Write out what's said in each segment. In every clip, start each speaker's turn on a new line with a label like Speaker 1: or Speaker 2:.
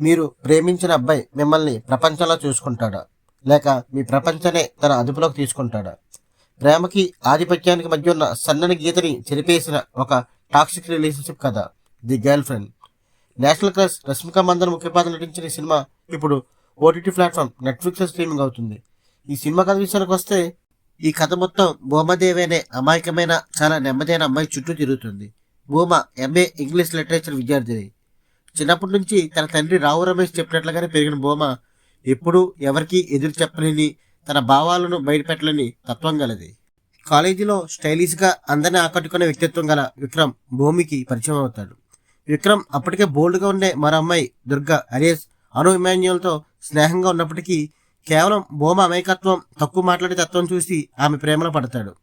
Speaker 1: మీరు ప్రేమించిన అబ్బాయి మిమ్మల్ని ప్రపంచంలో చూసుకుంటాడా. లేక మీ ప్రపంచనే తన అదుపులోకి తీసుకుంటాడా. ప్రేమకి ఆధిపత్యానికి మధ్య ఉన్న సన్నని గీతని చెరిపేసిన ఒక టాక్సిక్ రిలేషన్షిప్ కథ. The girlfriend. National crush Rashmika Mandanna ముఖ్య పాత్ర నటించిన ఈ సినిమా ఇప్పుడు ఓటీటీ ప్లాట్ఫామ్ నెట్ఫ్లిక్స్ స్ట్రీమింగ్ అవుతుంది. ఈ సినిమా కథ విషయానికి వస్తే ఈ కథ మొత్తం భూమదేవి అనే అమాయకమైన చాలా నెమ్మదైన అమ్మాయి చుట్టూ తిరుగుతుంది. భూమ ఎంఏ ఇంగ్లీష్ లిటరేచర్ విద్యార్థిని. చిన్నప్పటి నుంచి తన తండ్రి రావు రమేష్ చెప్పినట్లుగానే పెరిగిన బోమ ఎప్పుడూ ఎవరికీ ఎదురు చెప్పలేని తన భావాలను బయటపెట్టలేని తత్వం గలది. కాలేజీలో స్టైలిష్గా అందరిని ఆకట్టుకునే వ్యక్తిత్వం గల విక్రమ్ భూమికి పరిచయం అవుతాడు. విక్రమ్ అప్పటికే బోల్డ్గా ఉండే మరో అమ్మాయి దుర్గా అరేస్ అను ఇమాన్యుల్తో స్నేహంగా ఉన్నప్పటికీ కేవలం భూమ అమాయకత్వం తక్కువ మాట్లాడే తత్వం చూసి ఆమె ప్రేమలో పడతాడు.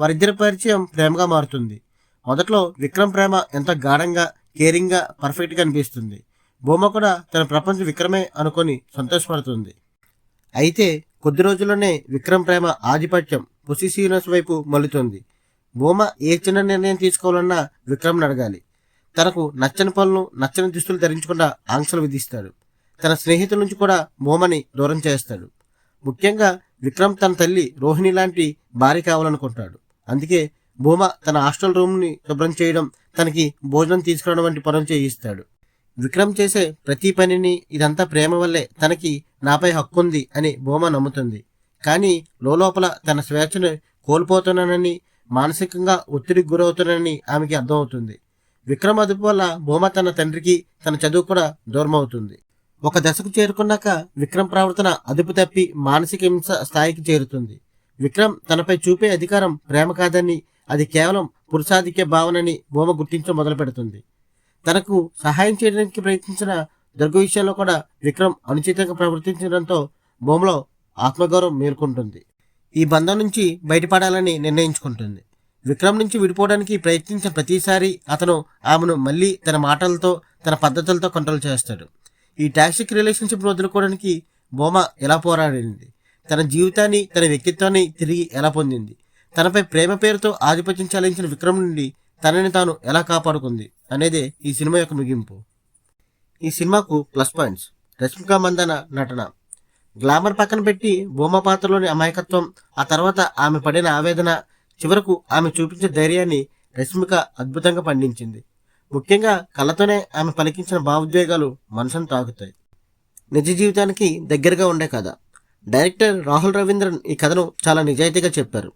Speaker 1: వారిద్దరి పరిచయం ప్రేమగా మారుతుంది. మొదట్లో విక్రమ్ ప్రేమ ఎంత గాఢంగా కేరింగ్గా పర్ఫెక్ట్గా అనిపిస్తుంది. భూమ కూడా తన ప్రపంచం విక్రమే అనుకొని సంతోషపడుతుంది. అయితే కొద్ది రోజుల్లోనే విక్రమ్ ప్రేమ ఆధిపత్యం పొసిసివ్నెస్ వైపు మలుతుంది భూమ ఏ చిన్న నిర్ణయం తీసుకోవాలన్నా విక్రమ్ని అడగాలి. తనకు నచ్చని పనులు నచ్చని దుస్తులు ధరించకుండా ఆంక్షలు విధిస్తాడు. తన స్నేహితుల నుంచి కూడా భూమని దూరం చేస్తాడు. ముఖ్యంగా విక్రమ్ తన తల్లి రోహిణి లాంటి భార్య కావాలనుకుంటాడు. అందుకే భూమ తన హాస్టల్ రూమ్ని శుభ్రం చేయడం తనకి భోజనం తీసుకురావడం వంటి పనులు చేయిస్తాడు. విక్రమ్ చేసే ప్రతి పనిని ఇదంతా ప్రేమ వల్లే తనకి నాపై హక్కుంది అని భూమ నమ్ముతుంది. కానీ లోపల తన స్వేచ్ఛను కోల్పోతున్నానని మానసికంగా ఒత్తిడికి గురవుతున్నానని ఆమెకి అర్థమవుతుంది. విక్రమ్ అదుపు వల్ల భూమ తన తండ్రికి తన చదువు కూడా దూరం అవుతుంది ఒక దశకు చేరుకున్నాక విక్రమ్ ప్రవర్తన అదుపు తప్పి మానసిక హింస స్థాయికి చేరుతుంది. విక్రమ్ తనపై చూపే అధికారం ప్రేమ కాదని అది కేవలం పురుషాధిక్య భావనని భూమ గుర్తించడం మొదలు పెడుతుంది తనకు సహాయం చేయడానికి ప్రయత్నించిన దుర్గ విషయంలో కూడా విక్రమ్ అనుచితంగా ప్రవర్తించడంతో భూమలో ఆత్మగౌరవం మేల్కొంటుంది. ఈ బంధం నుంచి బయటపడాలని నిర్ణయించుకుంటుంది. విక్రమ్ నుంచి విడిపోవడానికి ప్రయత్నించిన ప్రతిసారి అతను ఆమెను మళ్ళీ తన మాటలతో తన పద్ధతులతో కంట్రోల్ చేస్తాడు. ఈ టాక్సిక్ రిలేషన్షిప్ వదులుకోవడానికి బోమ ఎలా పోరాడింది? తన జీవితాన్ని తన వ్యక్తిత్వాన్ని తిరిగి ఎలా పొందింది? తనపై ప్రేమ పేరుతో ఆధిపత్యం చాలించిన విక్రమ్ నుండి తనని తాను ఎలా కాపాడుకుంది? అనేదే ఈ సినిమా యొక్క ముగింపు. ఈ సినిమాకు ప్లస్ పాయింట్స్. రష్మిక మందన నటన. గ్లామర్ పక్కన పెట్టి భూమ పాత్రలోని అమాయకత్వం ఆ తర్వాత ఆమె పడిన ఆవేదన చివరకు ఆమె చూపించే ధైర్యాన్ని రష్మిక అద్భుతంగా పండించింది. ముఖ్యంగా కళ్ళతోనే ఆమె పలికించిన భావోద్వేగాలు మనసును తాకుతాయి. నిజ జీవితానికి దగ్గరగా ఉండే కథ. డైరెక్టర్ రాహుల్ రవీంద్రన్ ఈ కథను చాలా నిజాయితీగా చెప్పారు.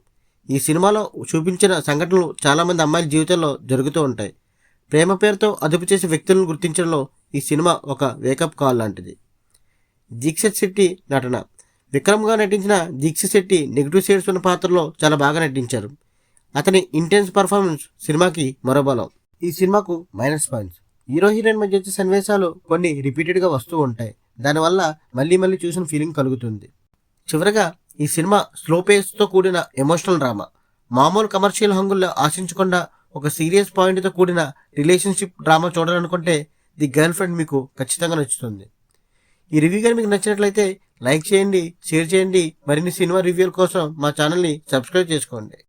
Speaker 1: ఈ సినిమాలో చూపించిన సంఘటనలు చాలామంది అమ్మాయిల జీవితంలో జరుగుతూ ఉంటాయి. ప్రేమ పేరుతో అదుపు చేసే వ్యక్తులను గుర్తించడంలో ఈ సినిమా ఒక వేకప్ కాల్ లాంటిది. దీక్షిత్ శెట్టి నటన. విక్రమ్గా నటించిన దీక్షిత్ శెట్టి నెగిటివ్ షేడ్స్ ఉన్న పాత్రలో చాలా బాగా నటించారు. అతని ఇంటెన్స్ పర్ఫార్మెన్స్ సినిమాకి మరో బలం. ఈ సినిమాకు మైనస్ పాయింట్స్. హీరో హీరోయిన్ మధ్య వచ్చే సన్నివేశాలు కొన్ని రిపీటెడ్గా వస్తూ ఉంటాయి. దానివల్ల మళ్ళీ మళ్ళీ చూసిన ఫీలింగ్ కలుగుతుంది. చివరగా ఈ సినిమా స్లో పేస్తో కూడిన ఎమోషనల్ డ్రామా మామూలు కమర్షియల్ హంగుల్లో ఆశించకుండా ఒక సీరియస్ పాయింట్తో కూడిన రిలేషన్షిప్ డ్రామా చూడాలనుకుంటే ది గర్ల్ ఫ్రెండ్ మీకు ఖచ్చితంగా నచ్చుతుంది. ఈ రివ్యూ కానీ మీకు నచ్చినట్లయితే లైక్ చేయండి షేర్ చేయండి. మరిన్ని సినిమా రివ్యూల కోసం మా ఛానల్ని సబ్స్క్రైబ్ చేసుకోండి.